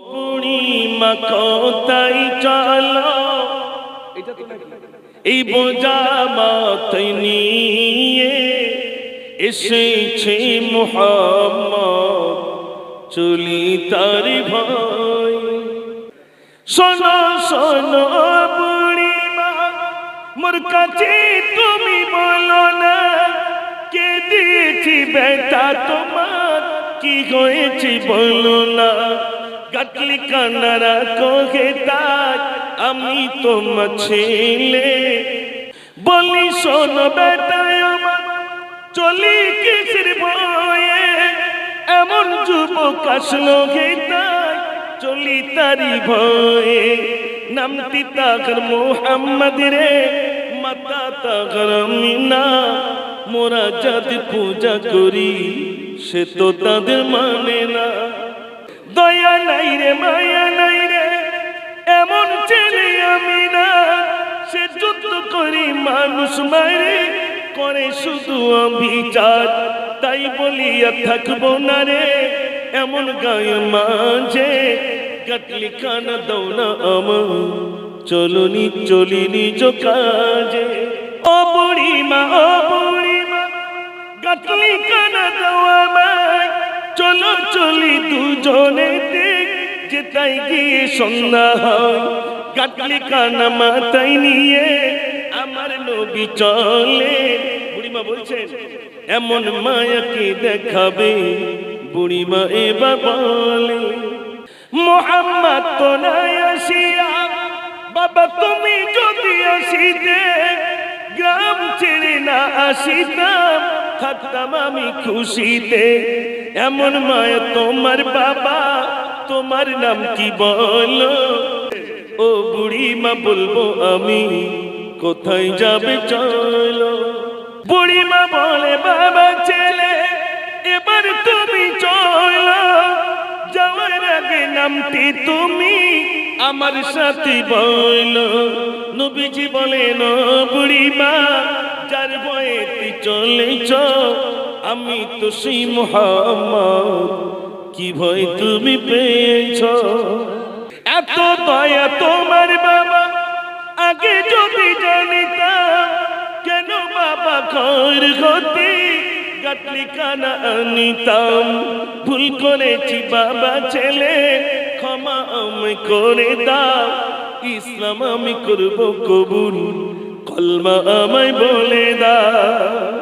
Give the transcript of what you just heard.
বুড়িমা কোথায় চলো। এটা এই বোঝা মাথায় নিয়ে এসেছে মোহাম্মদ চলি তার ভাই। শোনো শোনো বুড়িমা মোর কাছে তুমি বলো না কে দিয়েছি বেটা তোমার? কি হয়েছে বলো না? গাটলি কানারা কোহে তাই, আমি তোমার ছেলে বলি, শোনো বেটা, আমার চলি কিসের বয়ে এমন যুবক আসলো গে তাই, চলি তারি ভয়ে। নামটি তাগর মোহাম্মদ রে, মাতা তাগর মিনা। মোরা যাতে পূজা করি, সে তো তাদের মানে না। দয়া নাই রে, মায়া নাই রে। এমন ছেলে আমি না। সে যুদ্ধ করি মানুষ মারে, করে শুধু অভিচার তাই বলিয়া থাকব না রে, এমন গায়ে মাঝে। কাটলি খানা দৌ না আমার, চলনি চলি নিজ কাজে। অপরিমা বুড়িমা ও বুড়িমা গাটলি যেটাই গিয়ে সন্ধ্যা। হয় গাটলি কানা মাথায় নিয়ে আমার নবী চলে। বুড়িমা বলছেন, এমন মায়াকে দেখাবে? বুড়িমা এবার বলে, মোহাম্মদ তো নাই আসিয়া, বাবা তুমি যদি আসিতে, গ্রাম ছেড়ে না আসিতাম, থাকতাম আমি খুশিতে। এমন মায়া তোমার বাবা তোমার নাম কি বলো? ও বুড়ি মা বলব আমি, কোথায় যাবে চলো? বুড়ি মা বলে, বাবা ছেলে, এবার তুমি চলো। যাওয়ার আগে নামটি তুমি আমার সাথে বল। নবীজি বলেন বুড়ি মা যার বয়েতে চলেছ, আমি তো সেই মোহাম্মদ। কি ভয় তুমি পেয়েছ? এত দয়া তোমার বাবা, আগে যদি জানিতাম, কেন বাবা ঘর হতে গাটলি কানা আনিতাম? ভুল করেছি বাবা ছেলে, ক্ষমা আমি করে দাও। ইসলাম আমি করব কবুল, কলমা আমায় বলে দাও।